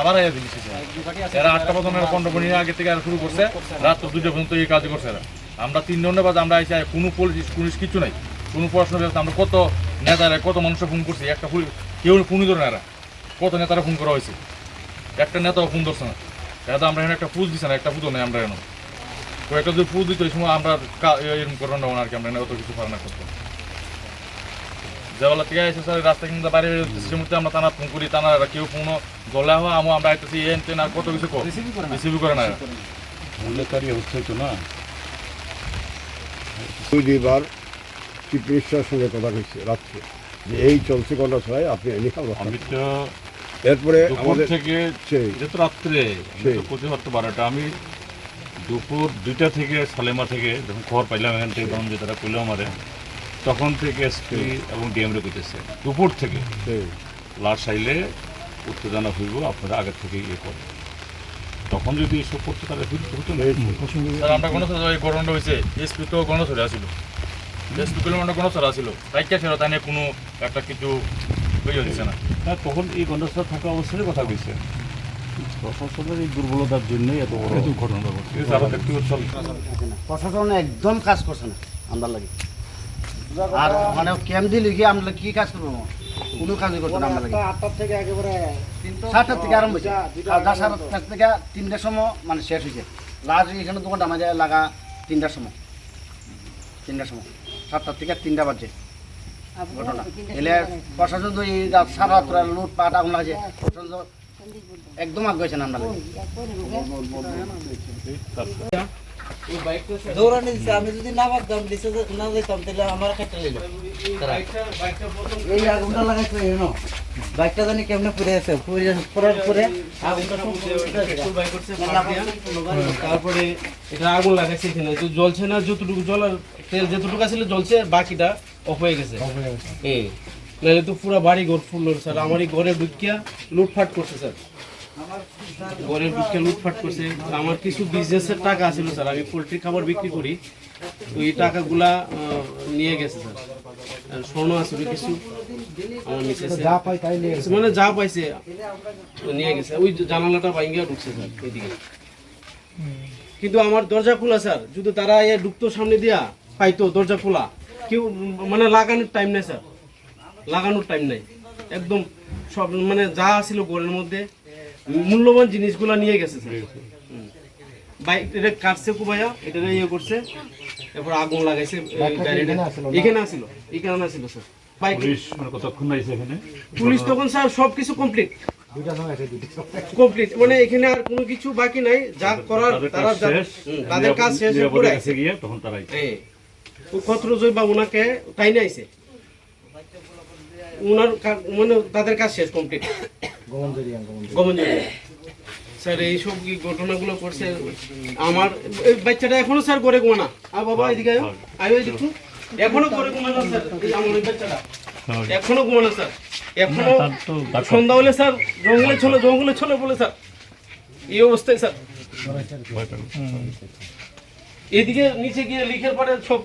আবার দিচ্ছে এরা আটটা পর্যন্ত শুরু করছে। রাত পর্যন্ত এই কাজ করছে এরা। আমরা আমরা কিছু নাই। কোনো পড়াশোনা আমরা কত নেতারা, কত মানুষের ফোন করছি। একটা কেউ ফোনই ধরে না এরা। কত নেতারা ফোন করা হয়েছে। একটা নেতাও ফোন ধরছে না। এটা আমরা এখানে একটা ফুল দিছে না, একটা ফুটো নেই আমরা এখানে। কয়েকটা যদি ফুল দিত ওই সময় আমরা আর কি আমরা অত কিছু না থেকে এসে স্যার রাস্তা কিন্তু বাইরে সে মুহূর্তে আমরা টানা ফোন করি টানা কেউ ফোন জলে হওয়া আমো আমরা আইতেছি এন তেন আর কত কিছু রিসিভ করে না। মূল্যকারী অবস্থা হইতো না। দুইবার চিফ সঙ্গে কথা কইছে রাত্রে। যে এই চলছে গন্ডা ছড়াই আপনি এনে খাব আমি তো এরপরে দুপুর আমাদের থেকে এটা তো রাত্রে আমি তো সেই। প্রতি বারোটা আমি দুপুর দুইটা থেকে সালেমা থেকে যখন খবর পাইলাম এখান থেকে তখন যে তারা আমারে তখন থেকে এসপি এবং ডিএমরে করতেছে দুপুর থেকে লাশ আইলে উত্তেজনা হইব আপনারা আগে থেকে ইয়ে করেন। তখন যদি এসব করতে তাহলে হইতো হতো না স্যার আমরা কোনো গরমটা হয়েছে এসপি তো গণছরে আসছিল এসপি কিলোমিটার গণছরে আসছিল রাইকা ছিল তাই নিয়ে কোনো একটা কিছু হয়ে দিচ্ছে না। না, তখন এই গণ্ডস্থা থাকা অবস্থায় কথা কইছে। প্রশাসনের এই দুর্বলতার জন্যই এত বড় ঘটনা প্রশাসন একদম কাজ করছে না আমরা লাগে। আর মানে ক্যাম্প দিলে কি আমরা কি কাজ করব কোনো কাজই করতে না আমরা আটটার থেকে একেবারে সাতটার থেকে আরম্ভ হয়েছে আর দশ সাতটার থেকে তিনটার সময় মানে শেষ হয়েছে লাস্ট এখানে দোকানটা আমাদের লাগা তিনটার সময় তিনটার সময় সাতটার থেকে তিনটা বাজছে ঘটনা এলে প্রশাসন তো এই সারা রাত্র লুটপাট আগুন লাগছে প্রশাসন একদম আগ গেছে না আমরা দৌড়ানি দিছে আমি যদি না পারতাম দিছে যে না দিতাম তাহলে আমার কেটে নিল এই আগুনটা লাগাইছে এন বাইকটা জানি কেমনে পুড়ে আছে পুড়ে পড়ার পরে আগুনটা তারপরে এটা আগুন লাগাইছে এখানে। জ্বলছে না যতটুকু জলার তেল যেতটুকু ছিল জ্বলছে বাকিটা অফ হয়ে গেছে। এই। নাহলে তো পুরো বাড়ি ঘর ফুল স্যার। আমার এই ঘরে ঢুকিয়া লুটফাট করছে স্যার। ঘরে ঢুকিয়া লুটফাট করছে। আমার কিছু বিজনেসের টাকা ছিল স্যার আমি পোলট্রি খাবার বিক্রি করি। তো এই টাকাগুলা নিয়ে গেছে স্যার। স্বর্ণ আসলে কিছু আমার মিসেস মানে যা পাইছে নিয়ে গেছে। ওই জানালাটা ভাঙ্গিয়া ঢুকছে স্যার এদিকে। কিন্তু আমার দরজা খোলা স্যার যদি তারা এ ঢুকতো সামনে দিয়া পাইতো দরজা খোলা। কেউ মানে লাগানোর টাইম নেই স্যার। লাগানোর টাইম নাই। একদম সব মানে যা ছিল ঘরের মধ্যে মূল্যবান জিনিসগুলো নিয়ে গেছে স্যার। বাইক এটা কাটছে কুবাইয়া এটা ইয়ে করছে এরপর আগুন লাগাইছে গাড়িটা। এখানে আসিল এখানে আসিল স্যার। বাইক মানে কতক্ষণ এখানে? পুলিশ তখন স্যার সবকিছু কমপ্লিট কমপ্লিট মানে এখানে আর কোনো কিছু বাকি নাই যা করার তাদের তারা কাজ শেষ হুম, তাদের কাজ শেষ হয়ে নিরাপদে পড়ে কাছে গিয়ে তখন তারাই খত্রজয় বা ওনাকে টাইনে আইছে। ওনার মানে তাদের কাজ শেষ কমপ্লিট স্যার এইসব কি ঘটনাগুলো করছে? আমার বাচ্চাটা এখনও স্যার করে ঘুমানা আ বাবা এদিকে আয়ো। এখনও করে ঘুমানো স্যার আমার বাচ্চাটা। এখনও ঘুমানো স্যার। এখনও তার তো ডাক্তার- সন্ধ্যা হলে স্যার জঙ্গলে চলে জঙ্গলে চলে বলে স্যার। এই অবস্থায় স্যার। এদিকে নিচে গিয়ে লিখের পরে সব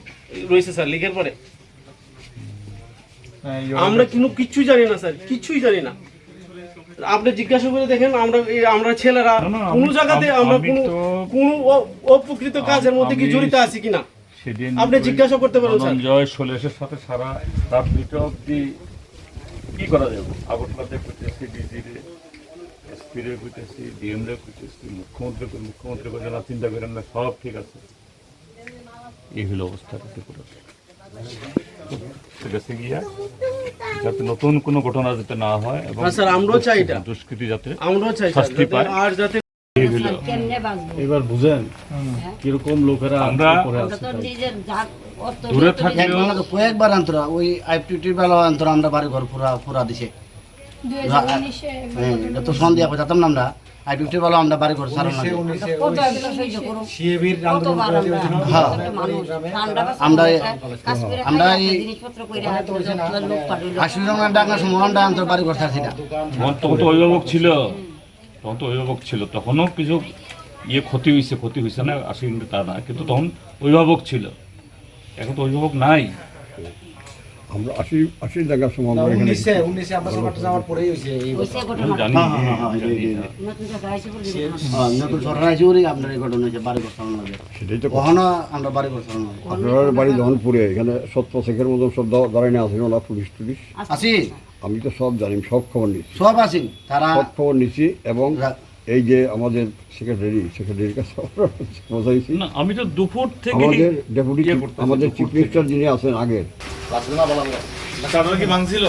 রয়েছে স্যার লিখের পরে। আমরা কিন্তু কিচ্ছুই জানি না স্যার কিচ্ছুই জানি না। আপনি জিজ্ঞাসা করে দেখেন আমরা আমরা ছেলেরা কোনো জায়গাতে আমরা আমি কোনো তো- কোনো অ- অপ্রকৃত কাজের মধ্যে কি জড়িত আছি কিনা? আপনি জিজ্ঞাসা করতে পারেন, স্যার। ধনঞ্জয় সোলেশের সাথে সারা রাত দুটো অব্দি কি করা যাবে আগরতলাতে করতেছি ডিজিরে এসপিরে করতেছি ডিএমরে করতেছি মুখ্যমন্ত্রী মুখ্যমন্ত্রী করে না চিন্তা করেন না সব ঠিক আছে। এই হলো অবস্থা ত্রিপুরা গিয়া যাতে নতুন কোনো ঘটনা যাতে না হয় এবং হ্যাঁ, স্যার, আমরাও চাই এটা। দুষ্কৃতি যাতে আমরাও চাই শাস্তি পায়। আর যাতে এবার বুঝেন কীরকম লোকেরা আমরা দূরে না, কয়েকবার অন্তরা ওই আইপিটি বেলা অন্তরা আমরা বাড়ি ঘর পুরা পুরা দিছে। হ্যাঁ এটা তো সন্ধ্যা যেতাম না আমরা। আইপিটি বেলা আমরা বাড়ি ঘর সারা না হ্যাঁ। আমরা আমরা আশি জন ডাকার সময় আমরা বাড়ি ঘর না। তখন তখন তো অভিভাবক ছিল। তখন তো অভিভাবক ছিল। তখনও কিছু ইয়ে ক্ষতি হয়েছে ক্ষতি হয়েছে না আসি কিন্তু তা না। কিন্তু তখন অভিভাবক ছিল। এখন তো অভিভাবক নাই। আমরা আশি আশি জায়গার সময় আমরা এখানে উনিশে উনিশে আপনার সরকারটা যাওয়ার পরেই হয়েছে এই ঘটনা। হ্যাঁ হ্যাঁ হ্যাঁ নতুন। হ্যাঁ, নতুন সরকার আছে বলেই আপনার এই ঘটনা হয়েছে বাড়ি ঘর সেটাই তো। কখনো আমরা বাড়ি ঘর আপনার বাড়ি যখন পুড়ে এখানে সত্য শেখের মতন সব দাঁড়ায় না আসেন ওরা পুলিশ টুলিশ। আছি আমি তো সব জানি সব খবর নিচ্ছি সব আছি তারা সব খবর নিচ্ছি এবং এই যে আমাদের সেক্রেটারি সেক্রেটারির কাছে আমরা আমি তো দুপুর থেকে আমাদের ডেপুটি ইয়ে আমাদের চিফ মিনিস্টার যিনি আছেন আগের তাদের কি ভাঙছিল?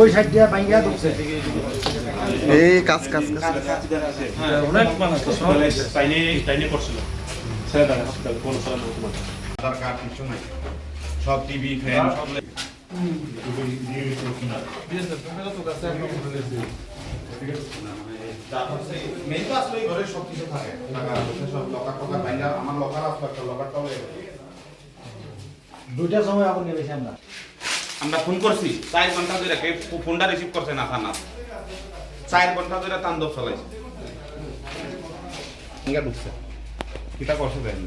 ওই সাইড দিয়ে বাইঙ্গা ঢুকছে দরকার কিছু নাই সব টিভি ফ্যান সব মেন তো আসলে ঘরে সব কিছু থাকে টাকা সব লকার টকার বাইরে আমার লকার আসলো একটা লকারটাও দুইটার সময় আগুন নেমেছি আমরা। আমরা ফোন করছি, চার ঘণ্টা ধরে কে ফোনটা রিসিভ করছে না, থানা। চার ঘণ্টা ধরে তাণ্ডব চালাইছে। ইঙ্গা ঢুকছে। কিটা করছে দেন